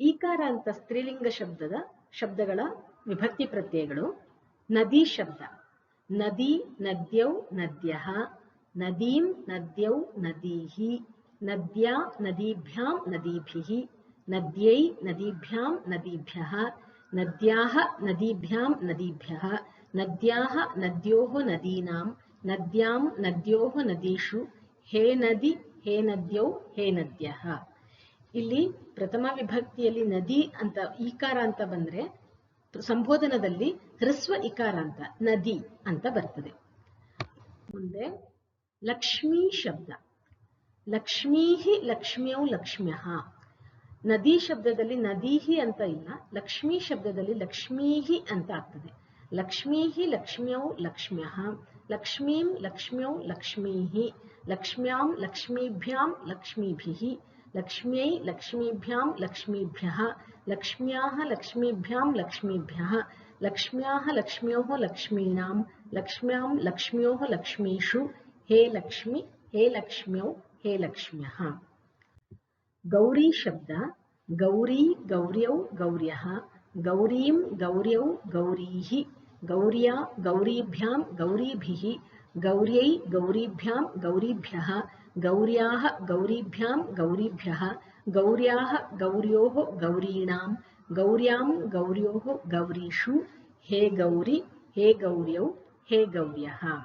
ಈಕಾರ ಅಂತ ಸ್ತ್ರೀಲಿಂಗ ಶಬ್ದದ, ಶಬ್ದಗಳ ವಿಭಕ್ತಿ ಪ್ರತ್ಯಯಗಳು. ನದಿ ಶಬ್ದ. ನದಿ, ನದ್ಯೌ ನದ್ಯ ನದೀಂ, ನದ್ಯೌ, ನದೀಹಿ. ನದ್ಯಾ, ನದೀಭ್ಯಾಂ ನದೀಭಿ ನದ್ಯೈ, ನದೀಭ್ಯಾಂ ನದೀಭ್ಯ ನದ್ಯಾಃ ನದೀಭ್ಯಾಂ ನದೀಭ್ಯ ನದ್ಯಾಃ ನದ್ಯೋಃ ನದೀನಾಂ. ನದ್ಯಾಂ ನದ್ಯೋಃ ನದೀಷು. ಹೇ ನದಿ, ಹೇ ನದ್ಯೌ, ಹೇ ನದ್ಯಃ ಇಲ್ಲಿ ಪ್ರಥಮ ವಿಭಕ್ತಿಯಲ್ಲಿ ನದಿ ಅಂತ ಈಕಾರ ಅಂತ ಬಂದ್ರೆ ಸಂಬೋಧನದಲ್ಲಿ ಹ್ರಸ್ವ ಇಕಾರ ಅಂತ, ನದಿ ಅಂತ ಬರ್ತದೆ. ಮುಂದೆ ಲಕ್ಷ್ಮೀ ಶಬ್ದ. ಲಕ್ಷ್ಮೀಹಿ ಲಕ್ಷ್ಮ್ಯೌ ಲಕ್ಷ್ಮ್ಯಃ. ನದಿ ಶಬ್ದದಲ್ಲಿ ನದೀಹಿ ಅಂತ ಇಲ್ಲ, ಲಕ್ಷ್ಮೀ ಶಬ್ದದಲ್ಲಿ ಲಕ್ಷ್ಮೀಹಿ ಅಂತ ಆಗ್ತದೆ. ಲಕ್ಷ್ಮೀಹಿ ಲಕ್ಷ್ಮ್ಯೌ ಲಕ್ಷ್ಮ್ಯಃ. ಲಕ್ಷ್ಮೀಂ ಲಕ್ಷ್ಮ್ಯೌ ಲಕ್ಷ್ಮೀಹಿ. ಲಕ್ಷ್ಮ್ಯಾಂ ಲಕ್ಷ್ಮೀಭ್ಯಾಂ ಲಕ್ಷ್ಮೀಭಿಃ लक्ष्म्यै लक्ष्मीभ्यां लक्ष्मीभ्यः, लक्ष्म्याः लक्ष्मीभ्यां लक्ष्मीभ्यः, लक्ष्म्याः लक्ष्म्योः लक्ष्मीणां, लक्ष्म्यां लक्ष्म्योः लक्ष्मीषु, हे लक्ष्मि, हे लक्ष्म्यौ, हे लक्ष्म्यः। गौरी शब्द, गौरी, गौर्यौ, गौर्यः, गौरीं, गौर्यौ, गौरीः, गौर्या, गौरीभ्यां, गौरीभिः गौर्यै गौरीभ्यां गौरीभ्यः, गौर्याः गौरीभ्यां गौरीभ्यः, गौर्याः गौर्योः गौरीणां, गौर्यां गौर्योः गौरीषु, हे गौरी, हे गौर्यौ, हे गौर्यः।